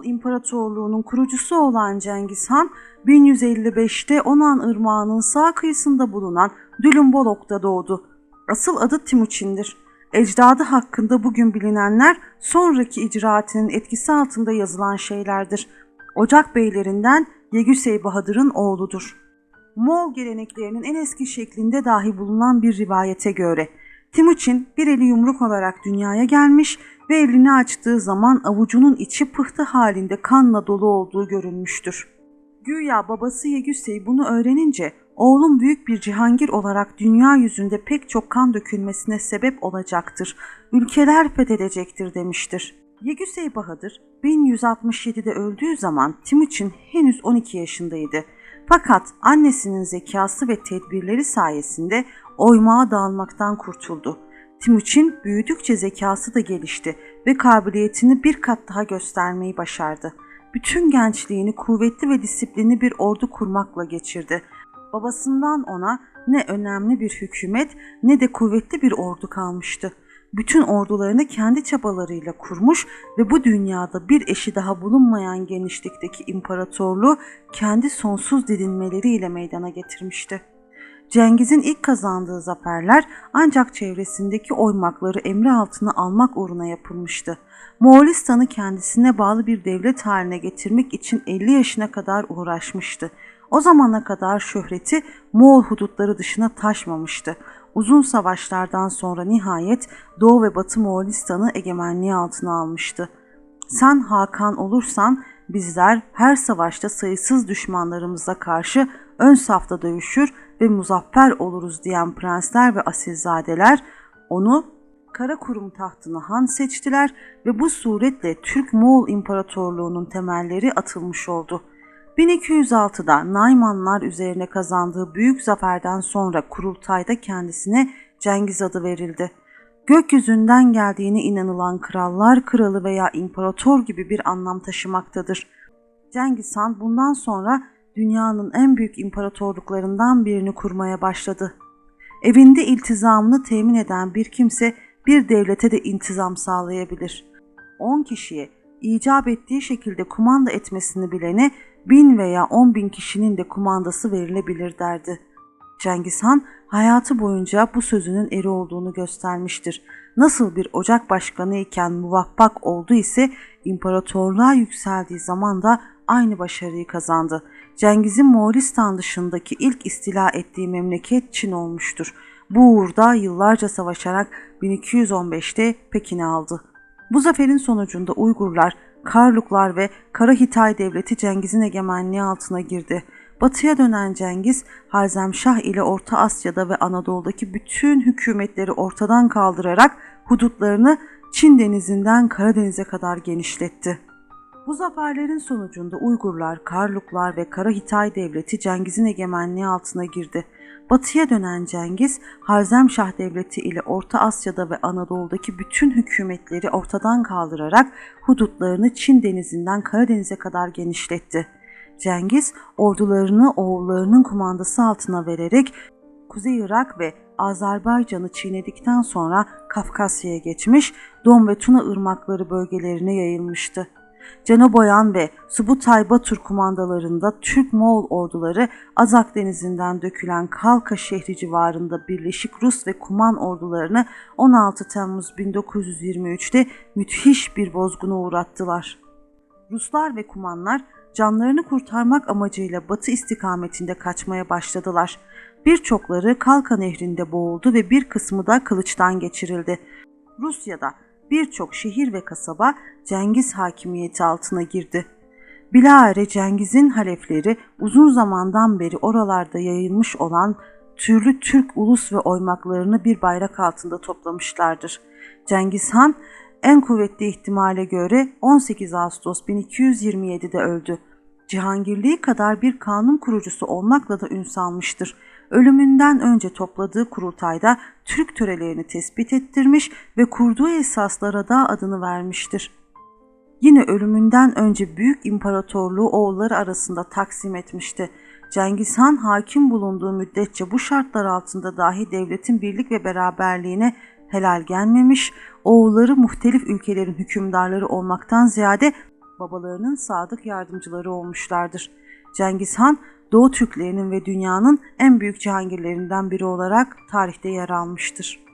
Moğol İmparatorluğu'nun kurucusu olan Cengiz Han, 1155'te Onan Irmağı'nın sağ kıyısında bulunan Dülümbolok'ta doğdu. Asıl adı Timuçin'dir. Ecdadı hakkında bugün bilinenler sonraki icraatinin etkisi altında yazılan şeylerdir. Ocak beylerinden Yegüsey Bahadır'ın oğludur. Moğol geleneklerinin en eski şeklinde dahi bulunan bir rivayete göre Timuçin bir eli yumruk olarak dünyaya gelmiş ve elini açtığı zaman avucunun içi pıhtı halinde kanla dolu olduğu görülmüştür. Güya babası Yegüsey bunu öğrenince oğlum büyük bir cihangir olarak dünya yüzünde pek çok kan dökülmesine sebep olacaktır, ülkeler fethedecektir demiştir. Yegüsey Bahadır 1167'de öldüğü zaman Timuçin henüz 12 yaşındaydı. Fakat annesinin zekası ve tedbirleri sayesinde oymağa dağılmaktan kurtuldu. Timuçin büyüdükçe zekası da gelişti ve kabiliyetini bir kat daha göstermeyi başardı. Bütün gençliğini kuvvetli ve disiplinli bir ordu kurmakla geçirdi. Babasından ona ne önemli bir hükümet ne de kuvvetli bir ordu kalmıştı. Bütün ordularını kendi çabalarıyla kurmuş ve bu dünyada bir eşi daha bulunmayan genişlikteki imparatorluğu kendi sonsuz didinmeleriyle meydana getirmişti. Cengiz'in ilk kazandığı zaferler ancak çevresindeki oymakları emri altına almak uğruna yapılmıştı. Moğolistan'ı kendisine bağlı bir devlet haline getirmek için 50 yaşına kadar uğraşmıştı. O zamana kadar şöhreti Moğol hudutları dışına taşmamıştı. Uzun savaşlardan sonra nihayet Doğu ve Batı Moğolistan'ı egemenliği altına almıştı. Sen Hakan olursan bizler her savaşta sayısız düşmanlarımıza karşı ön safta dövüşür ve muzaffer oluruz diyen prensler ve asilzadeler onu Karakurum tahtını han seçtiler ve bu suretle Türk-Moğol İmparatorluğu'nun temelleri atılmış oldu. 1206'da Naymanlar üzerine kazandığı büyük zaferden sonra kurultayda kendisine Cengiz adı verildi. Gökyüzünden geldiğine inanılan krallar kralı veya imparator gibi bir anlam taşımaktadır. Cengiz Han bundan sonra dünyanın en büyük imparatorluklarından birini kurmaya başladı. Evinde iltizamını temin eden bir kimse bir devlete de intizam sağlayabilir. 10 kişiye icap ettiği şekilde kumanda etmesini bilene bin veya on bin kişinin de kumandası verilebilir derdi. Cengiz Han hayatı boyunca bu sözünün eri olduğunu göstermiştir. Nasıl bir ocak başkanı iken muvaffak oldu ise imparatorluğa yükseldiği zaman da aynı başarıyı kazandı. Cengiz'in Moğolistan dışındaki ilk istila ettiği memleket Çin olmuştur. Bu uğurda yıllarca savaşarak 1215'te Pekin'i aldı. Bu zaferin sonucunda Uygurlar, Karluklar ve Kara Hitay Devleti Cengiz'in egemenliği altına girdi. Batıya dönen Cengiz, Harzemşah ile Orta Asya'da ve Anadolu'daki bütün hükümetleri ortadan kaldırarak hudutlarını Çin denizinden Karadeniz'e kadar genişletti. Bu zaferlerin sonucunda Uygurlar, Karluklar ve Kara Hitay Devleti Cengiz'in egemenliği altına girdi. Batıya dönen Cengiz, Harzemşah Devleti ile Orta Asya'da ve Anadolu'daki bütün hükümetleri ortadan kaldırarak hudutlarını Çin denizinden Karadeniz'e kadar genişletti. Cengiz, ordularını oğullarının kumandası altına vererek Kuzey Irak ve Azerbaycan'ı çiğnedikten sonra Kafkasya'ya geçmiş, Don ve Tuna ırmakları bölgelerine yayılmıştı. Canoboyan ve Subutay Batur kumandalarında Türk-Moğol orduları Azak denizinden dökülen Kalka şehri civarında Birleşik Rus ve Kuman ordularını 16 Temmuz 1923'te müthiş bir bozguna uğrattılar. Ruslar ve Kumanlar canlarını kurtarmak amacıyla batı istikametinde kaçmaya başladılar. Birçokları Kalka nehrinde boğuldu ve bir kısmı da kılıçtan geçirildi. Rusya'da birçok şehir ve kasaba Cengiz hakimiyeti altına girdi. Bilahare Cengiz'in halefleri uzun zamandan beri oralarda yayılmış olan türlü Türk ulus ve oymaklarını bir bayrak altında toplamışlardır. Cengiz Han en kuvvetli ihtimale göre 18 Ağustos 1227'de öldü. Cihangirliği kadar bir kanun kurucusu olmakla da ün salmıştır. Ölümünden önce topladığı kurultayda Türk törelerini tespit ettirmiş ve kurduğu esaslara da adını vermiştir. Yine ölümünden önce Büyük İmparatorluğu oğulları arasında taksim etmişti. Cengiz Han hakim bulunduğu müddetçe bu şartlar altında dahi devletin birlik ve beraberliğine helal gelmemiş, oğulları muhtelif ülkelerin hükümdarları olmaktan ziyade babalarının sadık yardımcıları olmuşlardır. Cengiz Han, Doğu Türklerinin ve dünyanın en büyük cihangirlerinden biri olarak tarihte yer almıştır.